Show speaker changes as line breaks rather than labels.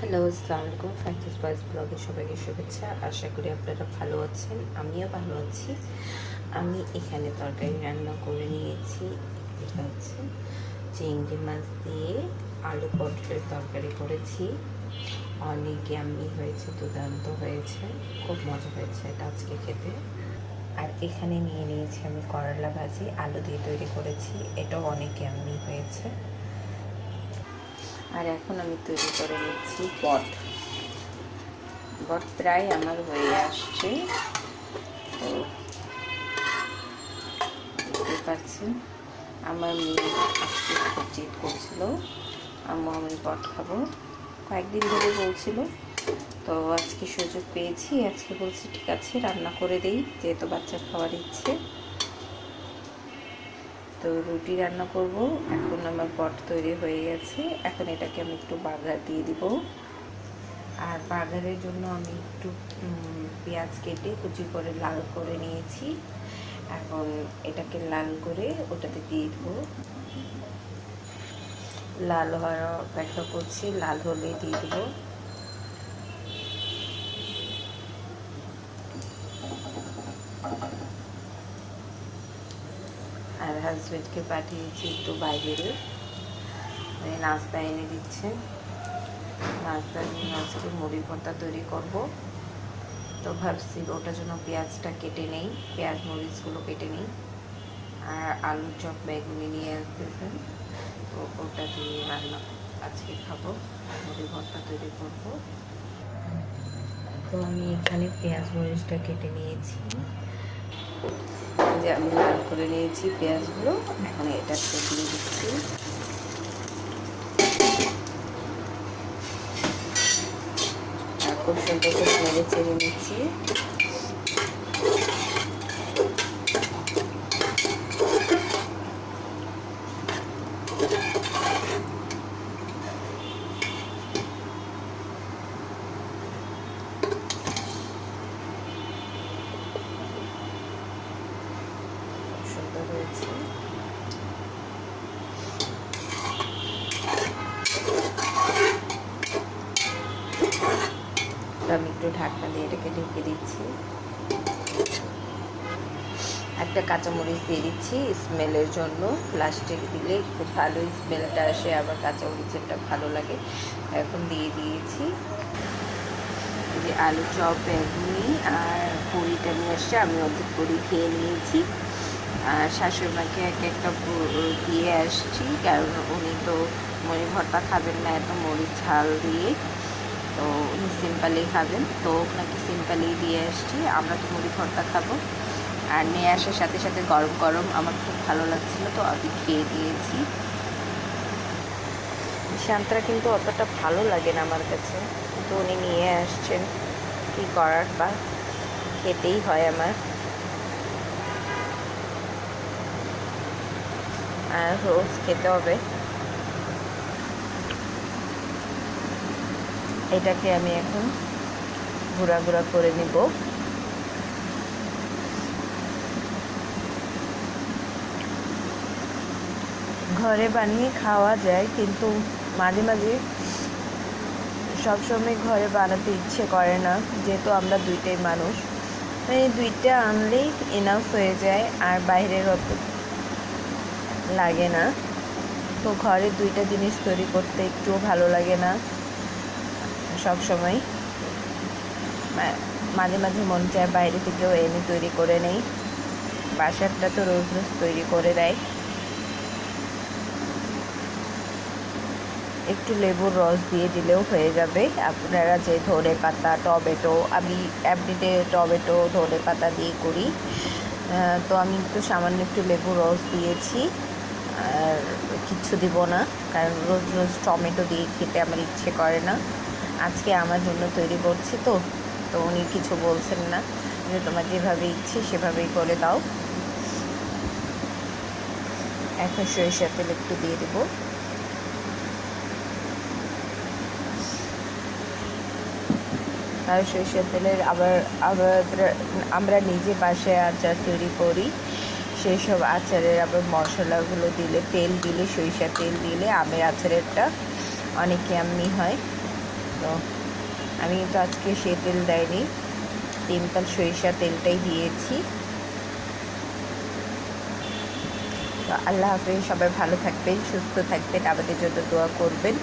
Hello, আসসালামু আলাইকুম। ফ্যান্টাস বয়েস ব্লগে সবাইকে শুভেচ্ছা। আশা করি আপনারা ভালো আছেন, আমিও ভালো আছি। আমি এখানে তরকারি রান্না করে নিয়েছি। এটা হচ্ছে চিংড়ি মাছ দিয়ে আলু পটলের তরকারি করেছি। অনেক আমি হয়েছে, দুর্দান্ত হয়েছে। খুব মজা হয়েছে এটা আজকে খেতে। আর এখানে নিয়ে নিয়েছি আমি করলা ভাজি, আলু দিয়ে তৈরি করেছি। এটাও অনেক আমি হয়েছে। আর এখন আমি তৈরি করে নিচ্ছি বট। বট প্রায় আমার হয়ে আসছে। তো দেখতে পাচ্ছেন, আমার মেয়ে আজকে খুব জিদ করছিল, আম্মু আমি বট খাব। কয়েকদিন ধরে বলছিল, তো আজকে সুযোগ পেয়েছি, আজকে বলছি, ঠিক আছে, রান্না করে দেই, যেহেতু বাচ্চা খাওয়ার ইচ্ছে। তো রুটি রান্না করব। এখন আমার পট তৈরি হয়ে গেছে। এখন এটাকে আমি একটু বাগার দিয়ে দিব। আর বাগারের জন্য আমি একটু পেঁয়াজ কেটে কুচি করে লাল করে নিয়েছি। এখন এটাকে লাল করে ওটাতে দিয়ে দেবো। লাল হওয়ার অপেক্ষা করছি। লাল হলে দিয়ে দেবো। হাজব্যান্ডকে পাঠিয়েছি একটু বাইরে নাস্তা এনে দিচ্ছে নাস্তা নিয়ে আজকে মুড়ি ভর্তা তৈরি করব। তো ভাবছি ওটার জন্য পেঁয়াজটা কেটে নেই। পেঁয়াজ মরিচগুলো কেটে নেই। আর আলুর চপ বেগুনি নিয়ে আসতেছেন। তো ওটা দিয়ে রান্না আজকে খাব। মুড়ি ভর্তা তৈরি করব। তো আমি এখানে পেঁয়াজ মরিচটা কেটে নিয়েছি। যে আমি লাল করে নিয়েছি পেঁয়াজগুলো এখন এটা দিয়ে দিচ্ছি। আর খুব সুন্দর করে নেড়ে চেড়ে নিচ্ছি সুন্দর হয়েছে আমি একটু ঢাকনা দিয়ে এটাকে ঢেকে দিচ্ছি। একটা কাঁচামরিচ দিয়ে দিচ্ছি স্মেলের জন্য। প্লাস্টিক দিলে খুব ভালো স্মেলটা আসে, আবার কাঁচামরিচেরটা ভালো লাগে। এখন দিয়ে দিয়েছি। যে আলু চপ বেগুনি আর পুরিটা নিয়ে আসছে আমি অর্ধেক পুরি খেয়ে নিয়েছি। আর শাশুড়ি মাকে এক একটা দিয়ে আসছি, কারণ উনি তো মরি ভর্তা খাবেন না, এত মরিচ ঝাল দিয়ে। তো উনি সিম্পলি খাবেন। তো ওনাকে সিম্পলি দিয়ে আসছি আমরা তো মুড়ি ভর্তা খাব। আর নিয়ে আসার সাথে সাথে গরম গরম আমার খুব ভালো লাগছিল, তো আমি খেয়ে দিয়েছি। শান্তরা কিন্তু অতটা ভালো লাগে না আমার কাছে। কিন্তু উনি নিয়ে আসছেন। কী করার বা খেতেই হয় আমার। আর রোজ খেতে হবে। এটাকে আমি এখন ঘোরা করে নিব। ঘরে বানিয়ে খাওয়া যায়, কিন্তু মাঝে মাঝে সবসময় ঘরে বানাতে ইচ্ছে করে না, যেহেতু আমরা দুইটাই মানুষ। এই দুইটা আনলেই এনাফ হয়ে যায়, আর বাইরের অত লাগে না। তো ঘরে দুইটা জিনিস তৈরি করতে একটুও ভালো লাগে না। সব সময় মাঝে মাঝে মন চায় বাইরে থেকেও এনে তৈরি করে নেই। বাসারটা তো রোজ রোজ তৈরি করে দেয়। একটু লেবুর রস দিয়ে দিলেও হয়ে যাবে। আপনারা যে ধনে পাতা, টমেটো, আমি এমনিতে টমেটো, ধনে পাতা দিয়ে করি। তো আমি একটু সামান্য একটু লেবুর রস দিয়েছি। আর কিচ্ছু দিব না, কারণ রোজ রোজ টমেটো দিয়ে খেতে আমার ইচ্ছে করে না। আজকে আমার জন্য তৈরি করছি তো তো উনি কিছু বলছেন না। যে তোমার যেভাবে ইচ্ছে সেভাবেই করে দাও। এখন সরিষার তেল একটু দিয়ে দেবো। আর সরিষার তেলের আবার আবার আমরা নিজে বাসায় আচার তৈরি করি। সেই সব আচারের আবার মশলাগুলো দিলে, তেল দিলে সরিষার তেল দিলে আমের আচারেরটা অনেক ইয়াম্মি হয়। তো আমি তো আজকে সে তেল দেয়নি। সিম্পল সরিষা তেলটাই দিয়েছি। তো আল্লাহ হাফিজ, সবাই ভালো থাকবেন, সুস্থ থাকবেন, আমাদের জন্য দোয়া করবেন।